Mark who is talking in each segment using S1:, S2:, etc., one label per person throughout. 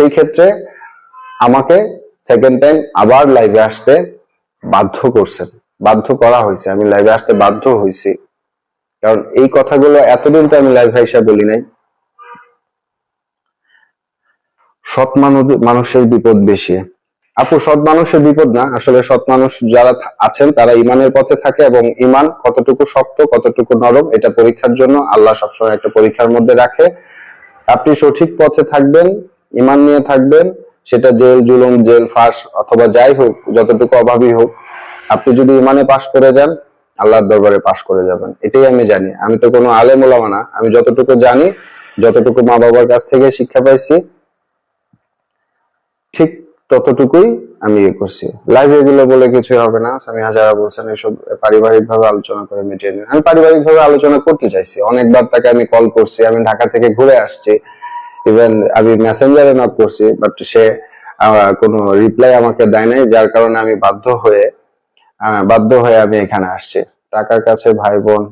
S1: সেই ক্ষেত্রে আমাকে সেকেন্ড টাইম আবার লাইভে আসতে বাধ্য করছেন। বাধ্য করা হয়েছে। আমি লাইভে আসতে বাধ্য হয়েছি। কারণ এই কথাগুলো এতদিন তো আমি লাইভে এসে বলি নাই। সৎ মানুষ মানুষের বিপদ বেশি। আপু, সৎ মানুষের বিপদ না। আসলে সৎ মানুষ যারা আছেন, তারা ইমানের পথে থাকে এবং ইমান কতটুকু শক্ত, কতটুকু নরম, এটা পরীক্ষার জন্য আল্লাহ সবসময় একটা পরীক্ষার মধ্যে রাখে। আপনি সঠিক পথে থাকবেন ইমান নিয়ে থাকবেন, সেটা জেল, জুলুম, জেল, ফাঁস, অথবা যাই হোক, যতটুকু অভাবী হোক, আপনি যদি ইমানে পাশ করে যান, আল্লাহর দরবারে পাশ করে যাবেন। এটাই আমি জানি। আমি তো কোনো আলেম ওলামা না। আমি যতটুকু জানি, যতটুকু মা বাবার কাছ থেকে শিক্ষা পাইছি, ঠিক ততটুকুই আমি ইয়ে করছি। লাইভ এগুলো বলে কিছু হবে না। স্বামী হাজারা বলছেন, এসব পারিবারিক ভাবে আলোচনা করে মিটিয়ে নিন। আমি পারিবারিক ভাবে আলোচনা করতে চাইছি। অনেকবার তাকে আমি কল করছি, আমি ঢাকা থেকে ঘুরে আসছি। ইভেন আমি মেসেঞ্জারে নক করছি বাট সে কোনো রিপ্লাই আমাকে দেয় নাই, যার কারণে আমি বাধ্য হয়ে বাধ্য হয়ে আমি এখানে আসছি। টাকার কাছে ভাই বোন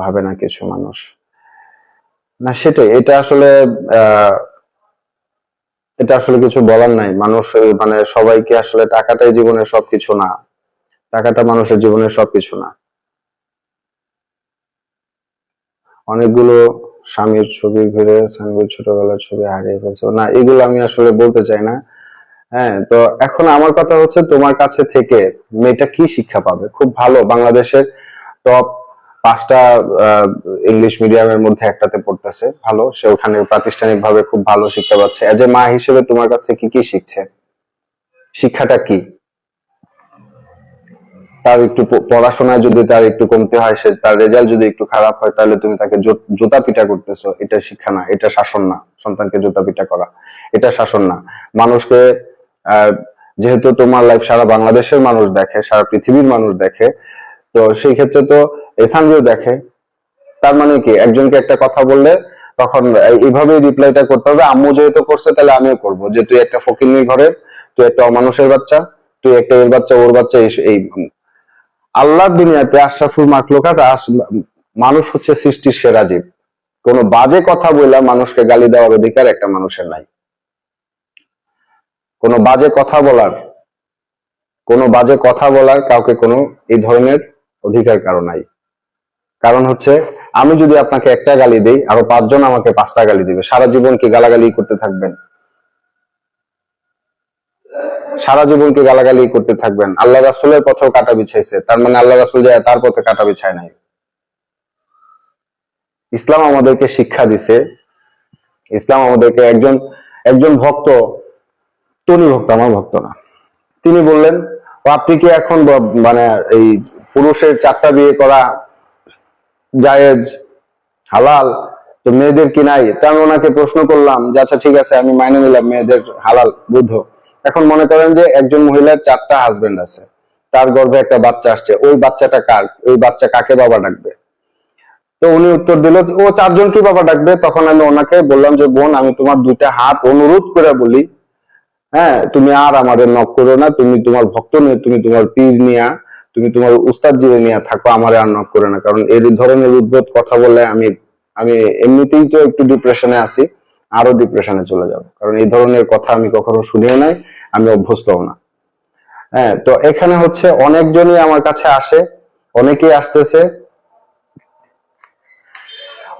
S1: ভাবে না কিছু মানুষ। না, সেটাই। এটা আসলে এটা আসলে কিছু বলার নাই। মানুষ মানে সবাইকে আসলে টাকাটাই জীবনের সবকিছু না। টাকাটা মানুষের জীবনের সবকিছু না। অনেকগুলো স্বামীর ছবি ঘিরে স্বামীর ছোটবেলার ছবি হারিয়ে ফেলছে। না, এগুলো আমি আসলে বলতে চাই না। হ্যাঁ তো এখন আমার কথা হচ্ছে তোমার কাছে থেকে মেয়েটা কি শিক্ষা পাবে? খুব ভালো, বাংলাদেশের টপ পাঁচটা ইংলিশ মিডিয়ামের মধ্যে একটাতে পড়তেছে, ভালো। সে ওখানে প্রাতিষ্ঠানিক ভাবে খুব ভালো শিক্ষা পাচ্ছে। এজ এ মা হিসেবে তোমার কাছ থেকে কি শিখছে? শিক্ষাটা কি? তার একটু পড়াশোনায় যদি তার একটু কমতে হয়, সে তার রেজাল্ট যদি একটু খারাপ হয়, তাহলে তুমি তাকে জুতা পিটা করতেছো। এটা শিক্ষা না, এটা শাসন না। সন্তানকে জুতা পিটা করা, এটা শাসন না। মানুষকে যেহেতু তোমার লাইফ সারা বাংলাদেশের মানুষ দেখে, সারা পৃথিবীর মানুষ দেখে, তো সেই ক্ষেত্রে তো এসানভিও দেখে। তার মানে কি, একজনকে একটা কথা বললে তখন এই- এইভাবেই রিপ্লাইটা করতে হবে। আম্মু যেহেতু করছে, তাহলে আমিও করব। যে তুই একটা ফকিন্নির ঘরের তুই একটা অমানুষের বাচ্চা, তুই একটা এর বাচ্চা, ওর বাচ্চা এই আল্লাহর দুনিয়াতে আশরাফুল মাখলুকাত আস- মানুষ হচ্ছে সৃষ্টির সেরা জীব। কোন বাজে কথা বলে মানুষকে গালি দেওয়ার অধিকার একটা মানুষের নাই। কোনো বাজে কথা বলার, কোনো বাজে কথা বলার কাউকে কোনো এই ধরনের অধিকার কারও নাই। কারণ হচ্ছে, আমি যদি আপনাকে একটা গালি দেই, আরও পাঁচজন আমাকে পাঁচটা গালি দিবে। সারা জীবন কি গালাগালি করতে থাকবেন? সারা জীবন কি গালাগালি করতে থাকবেন। আল্লাহ রাসুলের পথেও কাটা বিছাইছে। তার মানে আল্লাহ রাসুল যায় তার পথে কাটা বিছায় নাই। ইসলাম আমাদেরকে শিক্ষা দিছে। ইসলাম আমাদেরকে একজন একজন ভক্ত, তনি ভক্ত, আমার ভক্ত না। তিনি বললেন, "ও, আপনি কি এখন মানে এই পুরুষের চারটা বিয়ে করা জায়েজ, হালাল? তো মেয়েদের কি নাই? তা আমি ওনাকে প্রশ্ন করলাম যে আচ্ছা ঠিক আছে, আমি মাইনে নিলাম, মেয়েদের হালাল, বুদ্ধ। এখন মনে করেন যে একজন মহিলার চারটা হাজবেন্ড আছে। তার গর্ভে একটা বাচ্চা আসছে। ওই বাচ্চাটা কার? ওই বাচ্চা কাকে বাবা ডাকবে? তো উনি উত্তর দিল, ও চারজনকে বাবা ডাকবে। তখন আমি ওনাকে বললাম যে, বোন, আমি তোমার দুইটা হাত অনুরোধ করে বলি। হ্যাঁ তুমি আর আমাদের নক করো না। তুমি তোমার ভক্ত নিয়ে, তুমি তোমার পীর নিয়া তুমি তোমার উস্তাদ জিরে নিয়ে থাকো, আমার আর নক করে না। কারণ এই ধরনের উদ্ভট কথা বলে আমি আমি এমনিতেই তো একটু ডিপ্রেশনে আছি। আরও ডিপ্রেশনে চলে যাব। কারণ এই ধরনের কথা আমি কখনো শুনিও নাই, আমি অভ্যস্তও না। হ্যাঁ তো এখানে হচ্ছে অনেকজনই আমার কাছে আসে, অনেকেই আসতেছে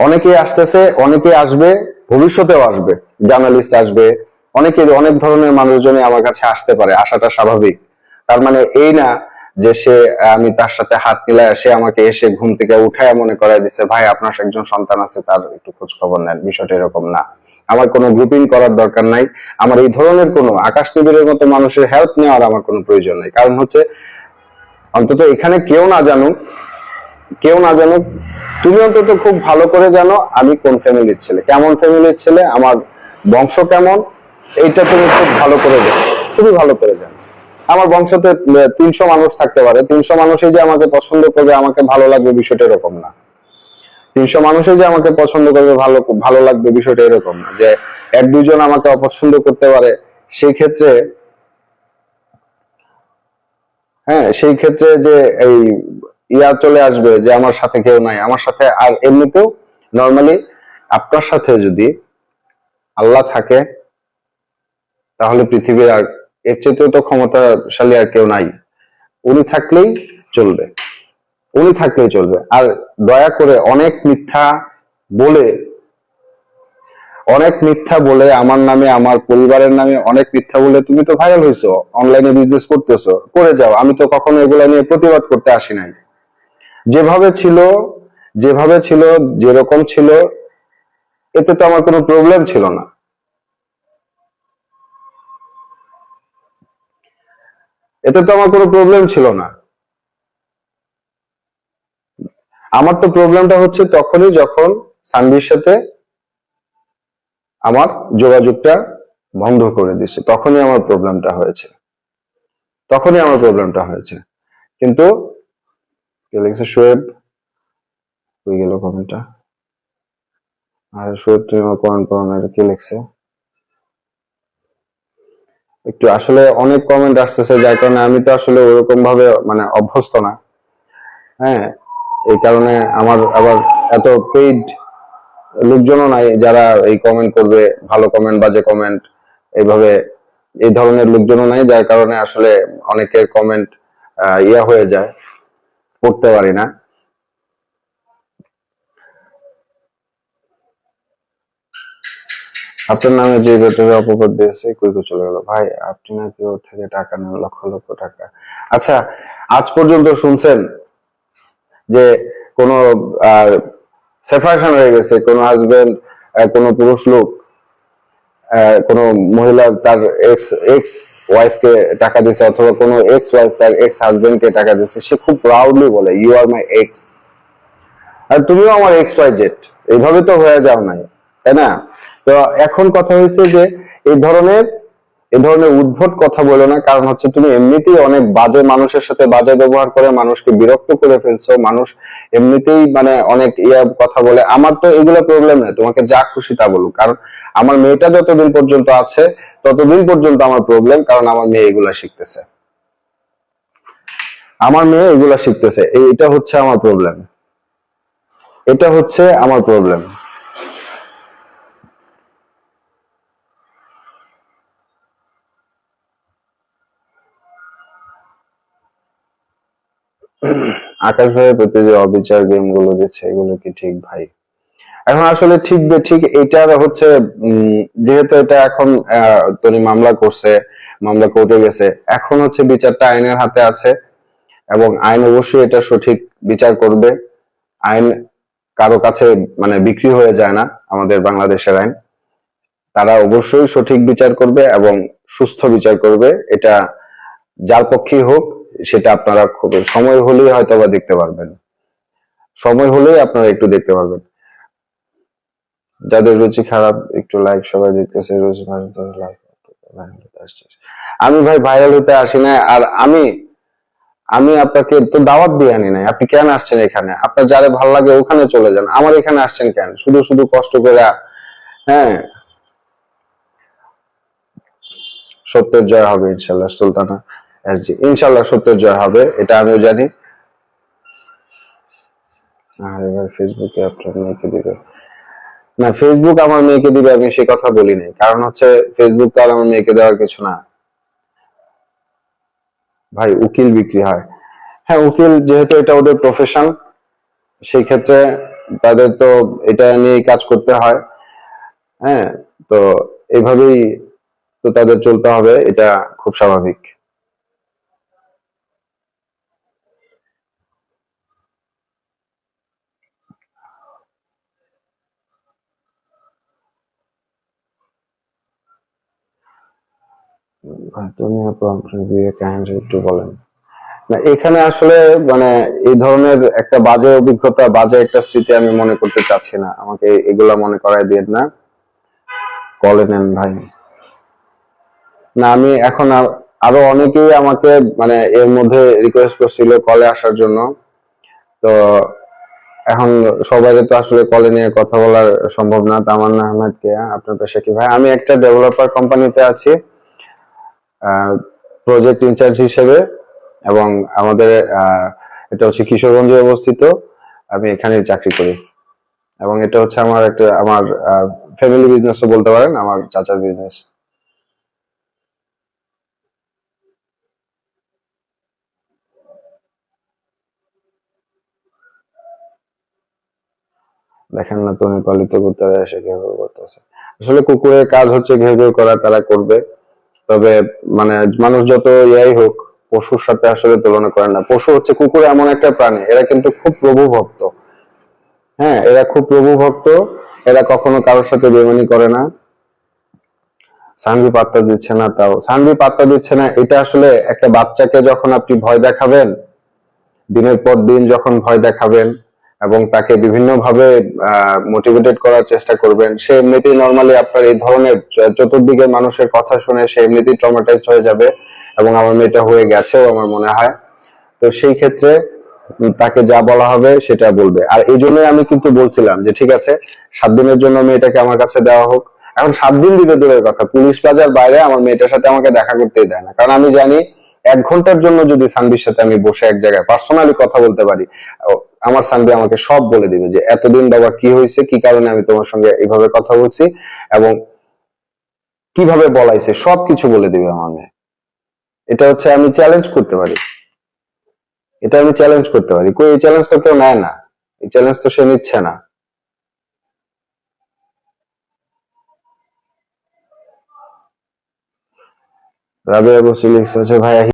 S1: অনেকেই আসতেছে, অনেকেই আসবে, ভবিষ্যতেও আসবে জার্নালিস্ট আসবে অনেকে অনেক ধরনের মানুষজনই আমার কাছে আসতে পারে, আসাটা স্বাভাবিক। তার মানে এই না যে সে, আমি তার সাথে হাত মিলায় সে আমাকে এসে ঘুম থেকে উঠায় মনে করায় দিছে, ভাই, আপনার একজন সন্তান আছে, তার একটু খোঁজ খবর নেন। বিষয়টা এরকম না। আমার কোনো গ্রুপিং করার দরকার নাই। আমার এই ধরনের কোনো আকাশ নিবিড়ের মতো মানুষের হেল্প নেওয়ার আমার কোনো প্রয়োজন নেই। কারণ হচ্ছে, অন্তত এখানে কেউ না জানুক, কেউ না জানুক, তুমি অন্তত খুব ভালো করে জানো আমি কোন ফ্যামিলির ছেলে। কেমন ফ্যামিলির ছেলে, আমার বংশ কেমন, এইটা তুমি খুব ভালো করে জানো। খুবই ভালো করে জানো। আমার বংশতে তিনশো মানুষ থাকতে পারে। তিনশো মানুষই যে আমাকে পছন্দ করবে, আমাকে ভালো লাগবে বিষয়টা এরকম না। তিনশো মানুষই যে আমাকে পছন্দ করবে, ভালো ভালো লাগবে বিষয়টা এরকম না। যে এক, দুজন আমাকে অপছন্দ করতে পারে, সেই ক্ষেত্রে হ্যাঁ সেই ক্ষেত্রে যে এই ইয়া চলে আসবে যে আমার সাথে কেউ নাই। আমার সাথে আর এমনিতেও নর্মালি আপনার সাথে যদি আল্লাহ থাকে, তাহলে পৃথিবীর আর এর চেয়ে তো ক্ষমতাশালী আর কেউ নাই। উনি থাকলেই চলবে। উনি থাকলেই চলবে। আর দয়া করে অনেক মিথ্যা বলে, অনেক মিথ্যা বলে, আমার নামে, আমার পরিবারের নামে অনেক মিথ্যা বলে তুমি তো ভাইরাল হয়েছো অনলাইনে বিজনেস করতেছো, করে যাও। আমি তো কখনো এগুলা নিয়ে প্রতিবাদ করতে আসি নাই। যেভাবে ছিল যেভাবে ছিল, যেরকম ছিল, এতে তো আমার কোনো প্রবলেম ছিল না। এতে তো আমার কোনো প্রবলেম ছিল না। আমার তো প্রবলেমটা হচ্ছে তখনই যখন সানভির সাথে আমার যোগাযোগটা বন্ধ করে দিচ্ছে তখনই আমার প্রবলেমটা হয়েছে। তখনই আমার প্রবলেমটা হয়েছে। কিন্তু হয়ে গেল কমেন্টটা। আর শোয়েব, তুমি আমার কমেন্ট করো না এটা কে লিখছে? একটু আসলে অনেক কমেন্ট আসতেছে, যার কারণে আমি তো আসলে ওরকম ভাবে মানে অভ্যস্ত না। হ্যাঁ এই কারণে আমার আবার এত পেইড লোকজনও নাই যারা এই কমেন্ট করবে, ভালো কমেন্ট বাজে কমেন্ট এইভাবে এই ধরনের লোকজনও নাই, যার কারণে আসলে অনেকের কমেন্ট ইয়া হয়ে যায়, পড়তে পারি না। আপনার নামে যে বেতনের অপবাদ দিয়েছে, কই কই চলে গেল? ভাই, আপনি নাকি ওর থেকে টাকা নেন, লক্ষ লক্ষ টাকা। আচ্ছা আজ পর্যন্ত শুনছেন যে কোনো সেপারেশন হয়ে গেছে, কোনো হাজবেন্ড কোনো পুরুষ লোক কোনো মহিলা তার এক্স এক্স ওয়াইফকে টাকা দিছে অথবা কোনো এক্স ওয়াইফ তার এক্স হাজবেন্ডকে টাকা দিছে সে খুব প্রাউডলি বলে ইউ আর মাই এক্স আর তুমিও আমার এক্স ওয়াই জেড এইভাবে তো হয়ে যাও নাই, তাই না? তো এখন কথা হয়েছে যে এই ধরনের এই ধরনের উদ্ভট কথা বলো না, কারণ হচ্ছে তুমি এমনিতেই অনেক বাজে মানুষের সাথে বাজে ব্যবহার করে মানুষকে বিরক্ত করে ফেলছো, মানুষ এমনিতেই মানে অনেক ইয়া কথা বলে। আমার তো এগুলো প্রবলেম নেই, তোমাকে যা খুশি তা বলুক। কারণ আমার মেয়েটা যতদিন পর্যন্ত আছে, ততদিন পর্যন্ত আমার প্রবলেম কারণ আমার মেয়ে এগুলা শিখতেছে। আমার মেয়ে এগুলা শিখতেছে এটা হচ্ছে আমার প্রবলেম এটা হচ্ছে আমার প্রবলেম আকাশ ভাইয়ের প্রতি যে অবিচার গেমগুলো দিচ্ছে, এগুলো কি ঠিক ভাই? এখন আসলে ঠিক ঠিক এটার হচ্ছে যেহেতু এটা এখন তনি মামলা করছে, মামলা কোর্টে গেছে, এখন হচ্ছে বিচারটা আইনের হাতে আছে এবং আইন অবশ্যই এটা সঠিক বিচার করবে। আইন কারও কাছে মানে বিক্রি হয়ে যায় না আমাদের বাংলাদেশের আইন। তারা অবশ্যই সঠিক বিচার করবে এবং সুস্থ বিচার করবে, এটা যার পক্ষেই হোক। সেটা আপনারা খুব, সময় হলেই হয়তো বা দেখতে পারবেন। সময় হলেই আপনারা একটু দেখতে পারবেন। যাদের রুচি খারাপ, একটু লাইক সবাই দেখতেছে রুচি লাইক আমি ভাই ভাইরাল হতে আসি না আর আমি আমি আপনাকে তো দাওয়াত দিয়ে আনি নাই। আপনি কেন আসছেন এখানে? আপনার যারে ভালো লাগে ওখানে চলে যান। আমার এখানে আসছেন কেন? শুধু শুধু কষ্ট করে হ্যাঁ। সত্যের জয় হবে ইনশাল্লাহ, সুলতানা। ইনশাল্লাহ সত্যের জয় হবে, এটা আমিও জানি। আর এবার ফেসবুকে আপনার মেয়েকে দিবে। না ফেসবুক আমার মেয়েকে দিবে, আমি সে কথা বলি নাই। কারণ হচ্ছে ফেসবুক তো আমার মেয়েকে দেওয়ার কিছু না। ভাই, উকিল বিক্রি হয়। হ্যাঁ উকিল যেহেতু এটা ওদের প্রফেশন সেই ক্ষেত্রে তাদের তো এটা নিয়ে কাজ করতে হয়। হ্যাঁ তো এইভাবেই তো তাদের চলতে হবে, এটা খুব স্বাভাবিক। তুমি একটু বলেন। না, এখানে আসলে মানে এই ধরনের একটা বাজে অভিজ্ঞতা, বাজে একটা স্মৃতি আমি মনে করতে চাচ্ছি না। আমাকে এগুলা মনে করাই দিয়ে না। কলে নেন ভাই। না, আমি এখন আরও অনেকেই আমাকে মানে এর মধ্যে রিকোয়েস্ট করছিল কলে আসার জন্য। তো এখন সবাই তো আসলে কলে নিয়ে কথা বলার সম্ভব না। তামান্না আহমেদকে। আপনার পেশা কি ভাই? আমি একটা ডেভেলপার কোম্পানিতে আছি। প্রজেক্ট ইনচার্জ হিসেবে এবং আমাদের এটা হচ্ছে কিশোরগঞ্জে অবস্থিত। আমি এখানে চাকরি করি। এবং এটা হচ্ছে আমার একটা, আমার ফ্যামিলি বিজনেস বলতে পারেন, আমার চাচার বিজনেস দেখেন না তো নেপালিত কুকুরা এসে ঘেউ কুকুরের কাজ হচ্ছে ঘেউ ঘেউ করা, তারা করবে। তবে মানে মানুষ যত ইয়াই হোক, পশুর সাথে আসলে তুলনা করে না। পশু হচ্ছে কুকুর এমন একটা প্রাণী, এরা কিন্তু খুব প্রভু ভক্ত হ্যাঁ এরা খুব প্রভু ভক্ত এরা কখনো কারোর সাথে বেমানি করে না। সানভি পাত্তা দিচ্ছে না তাও। সানভি পাত্তা দিচ্ছে না, এটা আসলে একটা বাচ্চাকে যখন আপনি ভয় দেখাবেন, দিনের পর দিন যখন ভয় দেখাবেন এবং তাকে বিভিন্ন ভাবে মোটিভেটেড করার চেষ্টা করবেন। সে এমনিতেই নর্মালি আপনার এই ধরনের চতুর্দিকের মানুষের কথা শুনে সে এমনিতেই ট্রমাটাইজড হয়ে যাবে এবং আমার মেয়েটা হয়ে গেছেও আমার মনে হয়। তো সেই ক্ষেত্রে তাকে যা বলা হবে সেটা বলবে। আর এই জন্যই আমি কিন্তু বলছিলাম যে, ঠিক আছে, সাত দিনের জন্য মেয়েটাকে আমার কাছে দেওয়া হোক। এখন সাত দিন দিবে দূরের কথা, পুলিশ বাজার বাইরে আমার মেয়েটার সাথে আমাকে দেখা করতেই দেয় না। কারণ আমি জানি, এক ঘণ্টার জন্য যদি সানবির সাথে আমি বসে এক জায়গায় পার্সোনালি কথা বলতে পারি আমার সানবি আমাকে সব বলে দিবে যে, এতদিন বাবা কি হয়েছে? কি কারণে আমি তোমার সঙ্গে এইভাবে কথা বলছি? এবং কীভাবে বলাইছে? সব কিছু বলে দিবে মেয়ে এটা হচ্ছে আমি চ্যালেঞ্জ করতে পারি। এটা আমি চ্যালেঞ্জ করতে পারি। কই, এই চ্যালেঞ্জ তো কেউ নেয় না। এই চ্যালেঞ্জ তো সে নিচ্ছে না। রাবেয়া বসে লিখছে ভাইয়া